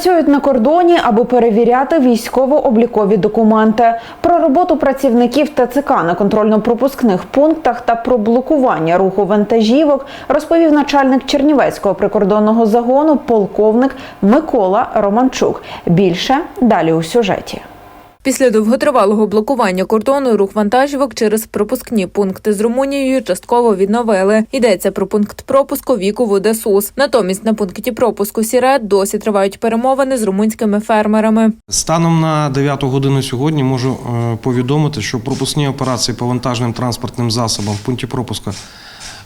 Працюють на кордоні, аби перевіряти військово-облікові документи. Про роботу працівників ТЦК на контрольно-пропускних пунктах та про блокування руху вантажівок розповів начальник Чернівецького прикордонного загону полковник Микола Романчук. Більше далі у сюжеті. Після довготривалого блокування кордону рух вантажівок через пропускні пункти з Румунією частково відновили. Йдеться про пункт пропуску віку в Одесус. Натомість на пункті пропуску Сірет досі тривають перемовини з румунськими фермерами. Станом на 9 годину сьогодні можу е, повідомити, що пропускні операції по вантажним транспортним засобам в пункті пропуска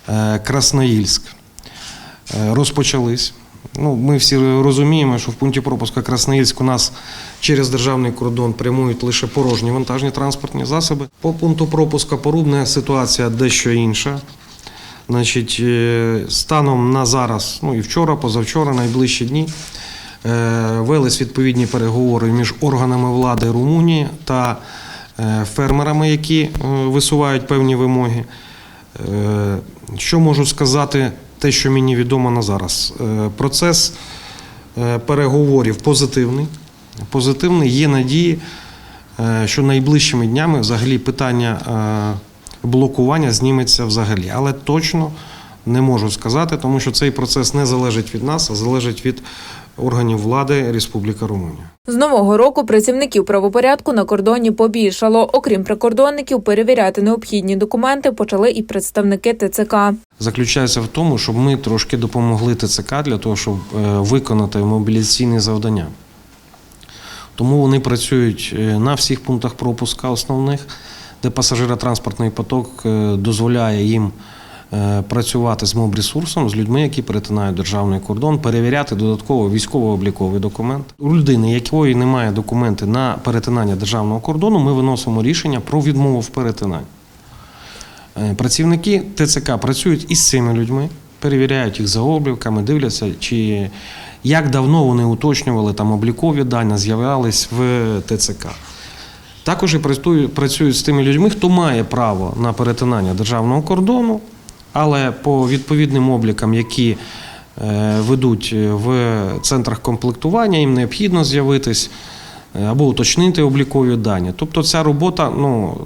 е, Красноїльськ е, розпочались. Ну, ми всі розуміємо, що в пункті пропуска Красноїльськ у нас через державний кордон прямують лише порожні вантажні транспортні засоби. По пункту пропуска Порубне ситуація дещо інша. Значить, е, станом на зараз, ну і вчора, позавчора, найближчі дні, е, велись відповідні переговори між органами влади Румунії та е, фермерами, які висувають певні вимоги. Що можу сказати, те, що мені відомо на зараз. Е, Процес е, переговорів позитивний. Позитивний є надії, е, що найближчими днями взагалі питання блокування зніметься взагалі. Але точно не можу сказати, тому що цей процес не залежить від нас, а залежить від органів влади Республіка Румунія. З нового року працівників правопорядку на кордоні побільшало. Окрім прикордонників, перевіряти необхідні документи почали і представники ТЦК. заключається в тому, щоб ми трошки допомогли ТЦК для того, щоб е, виконати мобілізаційні завдання. Тому вони працюють е, на всіх пунктах пропуска основних, де пасажиротранспортний поток е, дозволяє їм працювати з мобресурсом, з людьми, які перетинають державний кордон, перевіряти додатково військово-обліковий документ. У людини, якої немає документи на перетинання державного кордону, ми виносимо рішення про відмову в перетинанні. Е, Працівники ТЦК працюють із цими людьми, перевіряють їх за обліками, дивляться, чи як давно вони уточнювали там облікові дані, з'являлись в ТЦК. Також і працюють з тими людьми, хто має право на перетинання державного кордону, але по відповідним облікам, які е, ведуть в центрах комплектування, їм необхідно з'явитись е, або уточнити облікові дані. Тобто ця робота ну,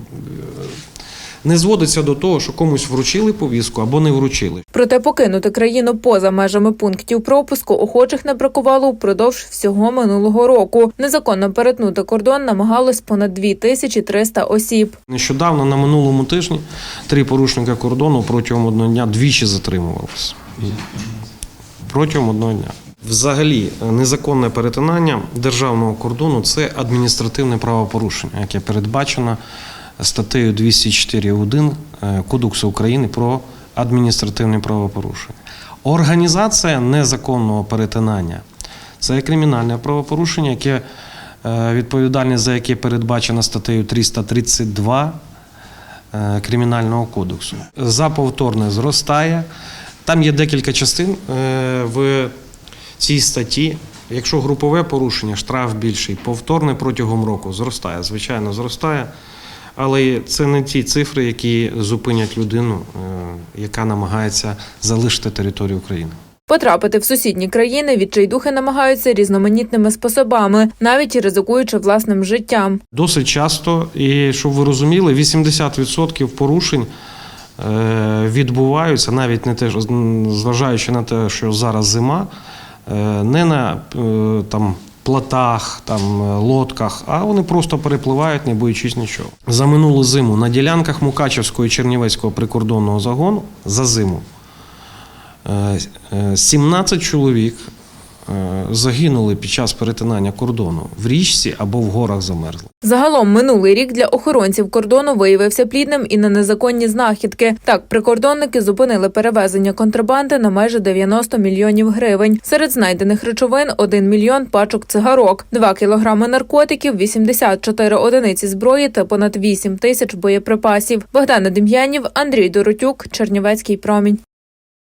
не зводиться до того, що комусь вручили повістку або не вручили. Проте покинути країну поза межами пунктів пропуску охочих не бракувало впродовж всього минулого року. Незаконно перетнути кордон намагалось понад 2300 осіб. Нещодавно на минулому тижні три порушника кордону протягом одного дня двічі затримувалися. Протягом одного дня. Взагалі, незаконне перетинання державного кордону це адміністративне правопорушення, яке передбачено статтею 204.1 е, Кодексу України про адміністративне правопорушення. Організація незаконного перетинання це кримінальне правопорушення, яке е, відповідальність за яке передбачено статтею 332 е, Кримінального кодексу. За повторне зростає. Там є декілька частин в цій статті. Якщо групове порушення, штраф більший, повторне протягом року зростає, звичайно, зростає. Але це не ті цифри, які зупинять людину, е, яка намагається залишити територію України. Потрапити в сусідні країни відчайдухи намагаються різноманітними способами, навіть і ризикуючи власним життям. Досить часто, і щоб ви розуміли, 80% порушень е, відбуваються, навіть не те, зважаючи на те, що зараз зима, е, не на там. Плотах, там е, лодках, а вони просто перепливають, не боючись нічого. За минулу зиму на ділянках Мукачевського і Чернівецького прикордонного загону за зиму е, е, 17 чоловік е, загинули під час перетинання кордону в річці або в горах замерзли. Загалом минулий рік для охоронців кордону виявився плідним і на незаконні знахідки. Так, прикордонники зупинили перевезення контрабанди на майже 90 мільйонів гривень. Серед знайдених речовин 1 мільйон пачок цигарок, 2 кілограми наркотиків, 84 одиниці зброї та понад 8 тисяч боєприпасів. Богдана Дем'янів, Андрій Доротюк, Чернівецький промінь.